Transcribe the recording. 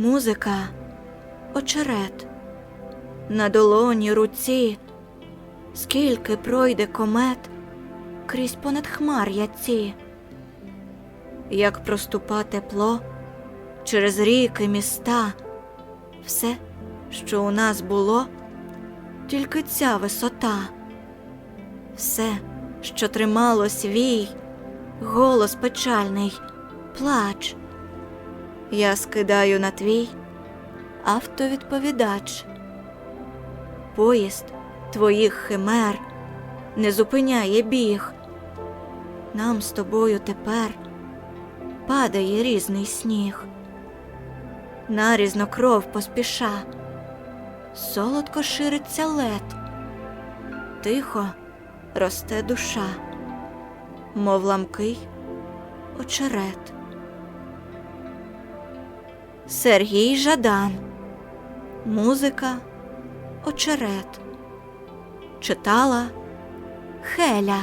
Музика, очерет, на долоні руці, скільки пройде комет крізь понад хмар яці, як проступа тепло через ріки, міста, все, що у нас було, тільки ця висота, все, що тримало свій, голос печальний, плач. Я скидаю на твій автовідповідач. Поїзд твоїх химер не зупиняє біг. Нам з тобою тепер падає різний сніг. Нарізно кров поспіша, солодко шириться лед, тихо росте душа, мов ламкий очерет. Сергій Жадан. Музика Очерет. Читала Хеля.